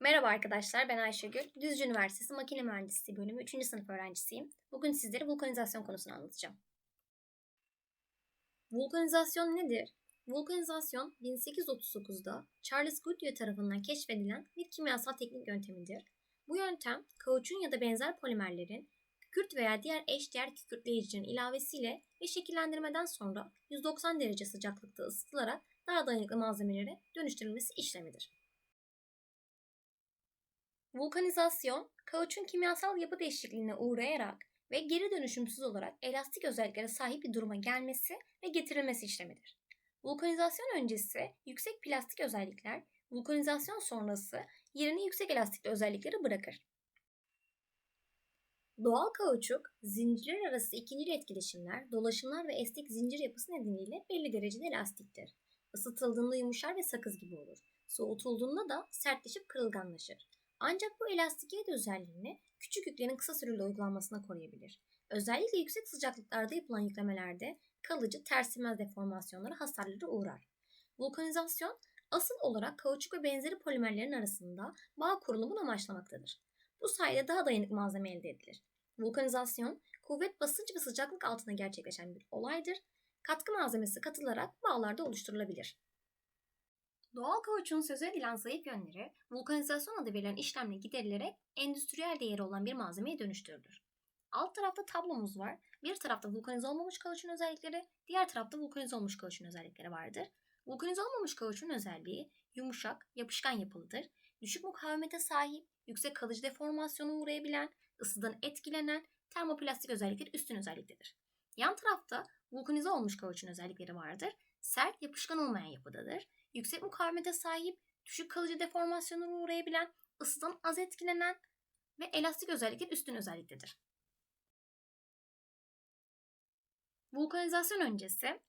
Merhaba arkadaşlar, ben Ayşegül. Düzce Üniversitesi Makine Mühendisliği bölümü 3. sınıf öğrencisiyim. Bugün sizlere vulkanizasyon konusunu anlatacağım. Vulkanizasyon nedir? Vulkanizasyon 1839'da Charles Goodyear tarafından keşfedilen bir kimyasal teknik yöntemidir. Bu yöntem kauçun ya da benzer polimerlerin kükürt veya diğer eşdeğer kükürtleyicilerin ilavesiyle ve şekillendirmeden sonra 190 derece sıcaklıkta ısıtılarak daha dayanıklı malzemelere dönüştürülmesi işlemidir. Vulkanizasyon, kauçun kimyasal yapı değişikliğine uğrayarak ve geri dönüşümsüz olarak elastik özelliklere sahip bir duruma gelmesi ve getirilmesi işlemidir. Vulkanizasyon öncesi yüksek plastik özellikler, vulkanizasyon sonrası yerini yüksek elastikli özellikleri bırakır. Doğal kauçuk, zincirler arası ikinci etkileşimler, dolaşımlar ve esnek zincir yapısı nedeniyle belli derecede elastiktir. Isıtıldığında yumuşar ve sakız gibi olur. Soğutulduğunda da sertleşip kırılganlaşır. Ancak bu elastikiyet özelliğini küçük yüklerin kısa süreli uygulanmasına koruyabilir. Özellikle yüksek sıcaklıklarda yapılan yüklemelerde kalıcı tersilmez deformasyonlara hasarlara uğrar. Vulkanizasyon asıl olarak kauçuk ve benzeri polimerlerin arasında bağ kurulumunu amaçlamaktadır. Bu sayede daha dayanıklı malzeme elde edilir. Vulkanizasyon, kuvvet, basınç ve sıcaklık altında gerçekleşen bir olaydır. Katkı malzemesi katılarak bağlarda oluşturulabilir. Doğal kauçuğun sözü edilen zayıf yönleri, vulkanizasyon adı verilen işlemle giderilerek endüstriyel değeri olan bir malzemeye dönüştürülür. Alt tarafta tablomuz var. Bir tarafta vulkanize olmamış kauçuğun özellikleri, diğer tarafta vulkanize olmuş kauçuğun özellikleri vardır. Vulkanize olmamış kauçuğun özelliği yumuşak, yapışkan yapılıdır. Düşük mukavemete sahip, yüksek kalıcı deformasyona uğrayabilen, ısıdan etkilenen, termoplastik özellikleri üstün özelliktedir. Yan tarafta vulkanize olmuş kauçuğun özellikleri vardır. Sert, yapışkan olmayan yapıdadır yüksek mukavemete sahip, düşük kalıcı deformasyonlara uğrayabilen, ısıdan az etkilenen ve elastik özellikler üstün özelliktedir. Vulkanizasyon öncesi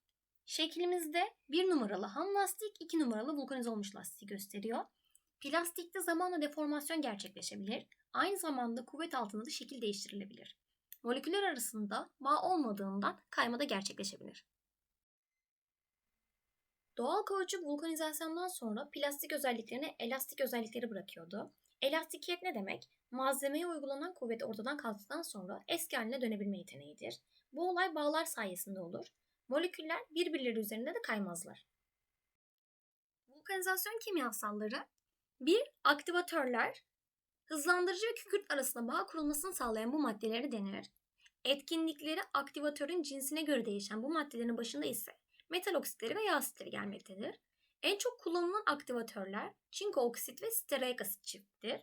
şeklimizde bir numaralı ham lastik, iki numaralı vulkanize olmuş lastiği gösteriyor. Plastikte zamanla deformasyon gerçekleşebilir. Aynı zamanda kuvvet altında da şekil değiştirilebilir. Moleküller arasında bağ olmadığından kayma da gerçekleşebilir. Doğal kauçuk vulkanizasyondan sonra plastik özelliklerini elastik özellikleri bırakıyordu. Elastikiyet ne demek? Malzemeye uygulanan kuvvet ortadan kalktıktan sonra eski haline dönebilme yeteneğidir. Bu olay bağlar sayesinde olur. Moleküller birbirleri üzerinde de kaymazlar. Vulkanizasyon kimyasalları bir Aktivatörler hızlandırıcı ve kükürt arasında bağ kurulmasını sağlayan bu maddeleri denir. Etkinlikleri aktivatörün cinsine göre değişen bu maddelerin başında ise metal oksitleri ve yağ asitleri gelmektedir. En çok kullanılan aktivatörler çinko oksit ve stearik asit çiftidir.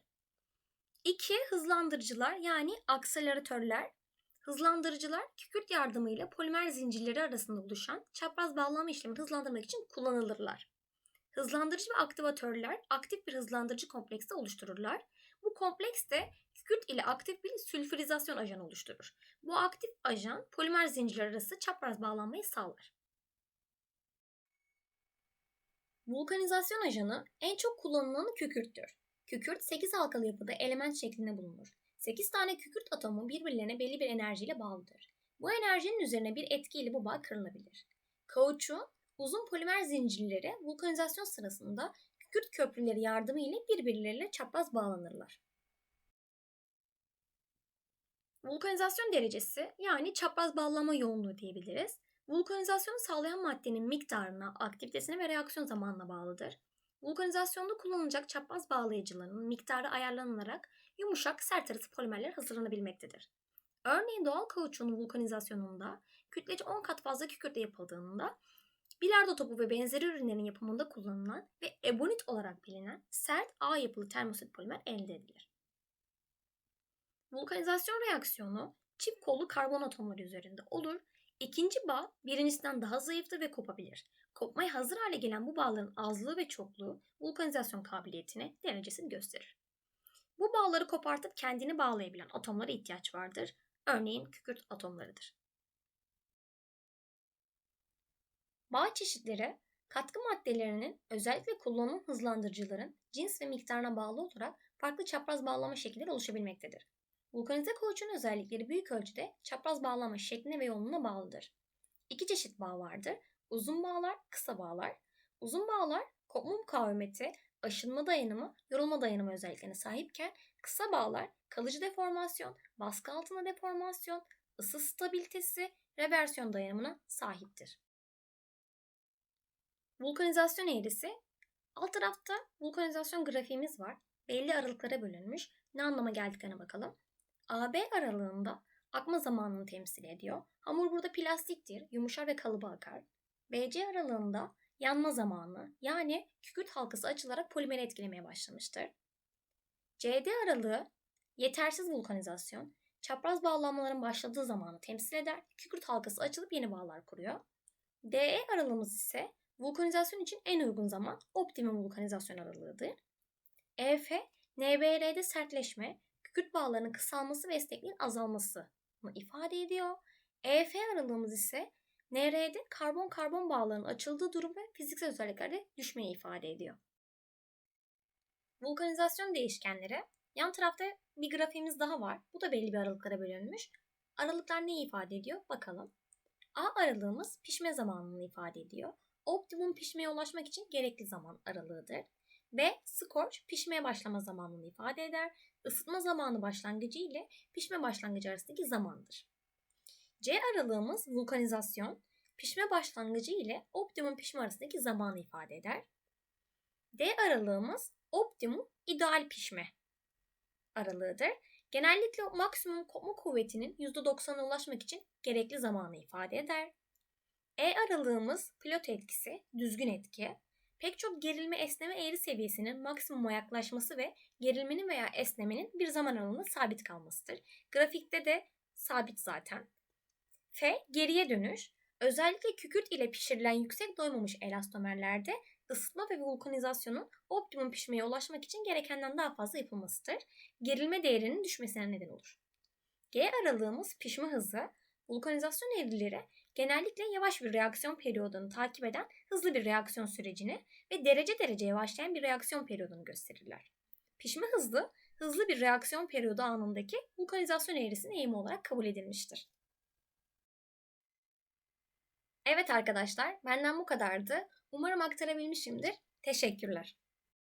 2. Hızlandırıcılar yani akseleratörler. Hızlandırıcılar kükürt yardımıyla polimer zincirleri arasında oluşan çapraz bağlama işlemini hızlandırmak için kullanılırlar. Hızlandırıcı ve aktivatörler aktif bir hızlandırıcı kompleksi oluştururlar. Bu kompleks de kükürt ile aktif bir sülfürizasyon ajanı oluşturur. Bu aktif ajan polimer zincirler arası çapraz bağlanmayı sağlar. Vulkanizasyon ajanı en çok kullanılanı kükürttür. Kükürt 8 halkalı yapıda element şeklinde bulunur. 8 tane kükürt atomu birbirlerine belli bir enerjiyle bağlıdır. Bu enerjinin üzerine bir etkiyle bu bağ kırılabilir. Kauçuğun uzun polimer zincirleri vulkanizasyon sırasında kükürt köprüleri yardımıyla birbirleriyle çapraz bağlanırlar. Vulkanizasyon derecesi yani çapraz bağlama yoğunluğu diyebiliriz. Vulkanizasyonu sağlayan maddenin miktarına, aktivitesine ve reaksiyon zamanına bağlıdır. Vulkanizasyonda kullanılacak çapraz bağlayıcıların miktarı ayarlanarak yumuşak, sert arası polimerler hazırlanabilmektedir. Örneğin doğal kauçuğun vulkanizasyonunda kütlece 10 kat fazla kükürtle yapıldığında bilardo topu ve benzeri ürünlerin yapımında kullanılan ve ebonit olarak bilinen sert A yapılı termosit polimer elde edilir. Vulkanizasyon reaksiyonu çift kollu karbon atomları üzerinde olur İkinci bağ birincisinden daha zayıftır ve kopabilir. Kopmaya hazır hale gelen bu bağların azlığı ve çokluğu vulkanizasyon kabiliyetine derecesini gösterir. Bu bağları kopartıp kendini bağlayabilen atomlara ihtiyaç vardır. Örneğin kükürt atomlarıdır. Bağ çeşitleri katkı maddelerinin özellikle kullanılan hızlandırıcıların cins ve miktarına bağlı olarak farklı çapraz bağlama şekilleri oluşabilmektedir. Vulkanize kauçuğun özellikleri büyük ölçüde çapraz bağlama şekline ve yoğunluğuna bağlıdır. İki çeşit bağ vardır. Uzun bağlar, kısa bağlar. Uzun bağlar kopma mukavemeti aşınma dayanımı, yorulma dayanımı özelliklerine sahipken kısa bağlar kalıcı deformasyon, baskı altında deformasyon, ısı stabilitesi, reversiyon dayanımına sahiptir. Vulkanizasyon eğrisi. Alt tarafta vulkanizasyon grafiğimiz var. Belli aralıklara bölünmüş. Ne anlama geldiklerine bakalım. AB aralığında akma zamanını temsil ediyor. Hamur burada plastiktir, yumuşar ve kalıba akar. BC aralığında yanma zamanı yani kükürt halkası açılarak polimeri etkilemeye başlamıştır. CD aralığı yetersiz vulkanizasyon, çapraz bağlanmaların başladığı zamanı temsil eder. Kükürt halkası açılıp yeni bağlar kuruyor. DE aralığımız ise vulkanizasyon için en uygun zaman optimum vulkanizasyon aralığıdır. EF, NBR'de sertleşme, kükürt bağlarının kısalması ve esnekliğin azalmasını ifade ediyor. EF aralığımız ise NR'de karbon-karbon bağlarının açıldığı durum ve fiziksel özelliklerde düşmeyi ifade ediyor. Vulkanizasyon değişkenleri. Yan tarafta bir grafiğimiz daha var. Bu da belli bir aralıklara bölünmüş. Aralıklar neyi ifade ediyor? Bakalım. A aralığımız pişme zamanını ifade ediyor. Optimum pişmeye ulaşmak için gerekli zaman aralığıdır. B. Scorch pişmeye başlama zamanını ifade eder. Isıtma zamanı başlangıcı ile pişme başlangıcı arasındaki zamandır. C aralığımız vulkanizasyon, pişme başlangıcı ile optimum pişme arasındaki zamanı ifade eder. D aralığımız optimum ideal pişme aralığıdır. Genellikle maksimum kopma kuvvetinin %90'a ulaşmak için gerekli zamanı ifade eder. E aralığımız pilot etkisi, düzgün etki. Pek çok gerilme esneme eğri seviyesinin maksimuma yaklaşması ve gerilmenin veya esnemenin bir zaman aralığında sabit kalmasıdır. Grafikte de sabit zaten. F. Geriye dönüş. Özellikle kükürt ile pişirilen yüksek doymamış elastomerlerde ısıtma ve vulkanizasyonun optimum pişmeye ulaşmak için gerekenden daha fazla yapılmasıdır. Gerilme değerinin düşmesine neden olur. G aralığımız pişme hızı, vulkanizasyon eğrileri genellikle yavaş bir reaksiyon periyodunu takip eden hızlı bir reaksiyon sürecini ve derece derece yavaşlayan bir reaksiyon periyodunu gösterirler. Pişme hızlı, hızlı bir reaksiyon periyodu anındaki vulkanizasyon eğrisinin eğimi olarak kabul edilmiştir. Evet arkadaşlar, benden bu kadardı. Umarım aktarabilmişimdir. Teşekkürler.